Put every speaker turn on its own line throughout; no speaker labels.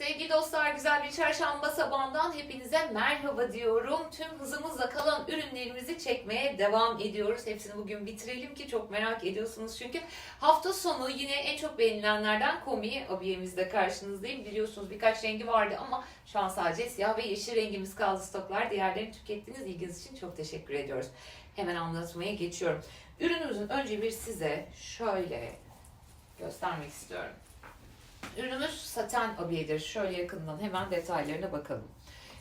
Sevgili dostlar, güzel bir çarşamba sabahından hepinize merhaba diyorum. Tüm hızımızla kalan ürünlerimizi çekmeye devam ediyoruz. Hepsini bugün bitirelim ki çok merak ediyorsunuz çünkü. Hafta sonu yine en çok beğenilenlerden komiği abiyemizde karşınızdayım. Biliyorsunuz birkaç rengi vardı ama şu an sadece siyah ve yeşil rengimiz kaldı stoklar. Diğerlerini tükettiğiniz ilginiz için çok teşekkür ediyoruz. Hemen anlatmaya geçiyorum. Ürünümüzün önce bir size şöyle göstermek istiyorum. Ürünümüz saten abiyedir. Şöyle yakından hemen detaylarına bakalım.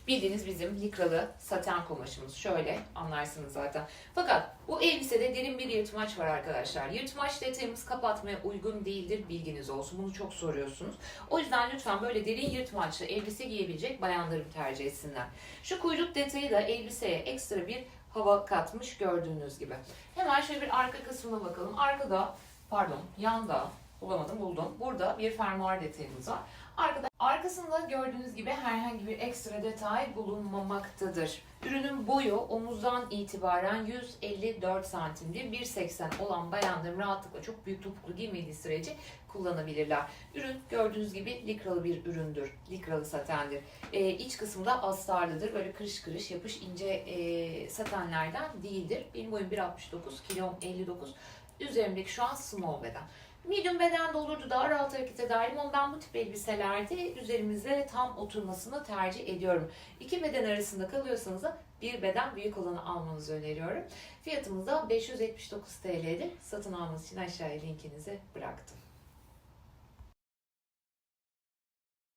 Bildiğiniz bizim likralı saten kumaşımız. Şöyle anlarsınız zaten. Fakat bu elbisede derin bir yırtmaç var arkadaşlar. Yırtmaç detayımız kapatmaya uygun değildir. Bilginiz olsun. Bunu çok soruyorsunuz. O yüzden lütfen böyle derin yırtmaçlı elbise giyebilecek bayanlarım tercih etsinler. Şu kuyruk detayı da elbiseye ekstra bir hava katmış gördüğünüz gibi. Hemen şöyle bir arka kısmına bakalım. Arkada, pardon, yanda bulamadım buldum. Burada bir fermuar detayımız var. Arkada, arkasında gördüğünüz gibi herhangi bir ekstra detay bulunmamaktadır. Ürünün boyu omuzdan itibaren 154 santimdir. 1.80 olan bayanların rahatlıkla çok büyük topuklu giymediği sürece kullanabilirler. Ürün gördüğünüz gibi likralı bir üründür. Likralı satendir. Ee, iç kısımda astarlıdır. Böyle kırış kırış yapış ince e, satenlerden değildir. Benim boyum 1.69, kilom 59. Üzerimdeki şu an small beden. Medium beden de olurdu daha rahat hareket ederdim ben bu tip elbiselerde üzerimize tam oturmasını tercih ediyorum. İki beden arasında kalıyorsanız da bir beden büyük olanı almanızı öneriyorum. Fiyatımız da 579 TL'dir. Satın almanız için aşağıya linkinizi bıraktım.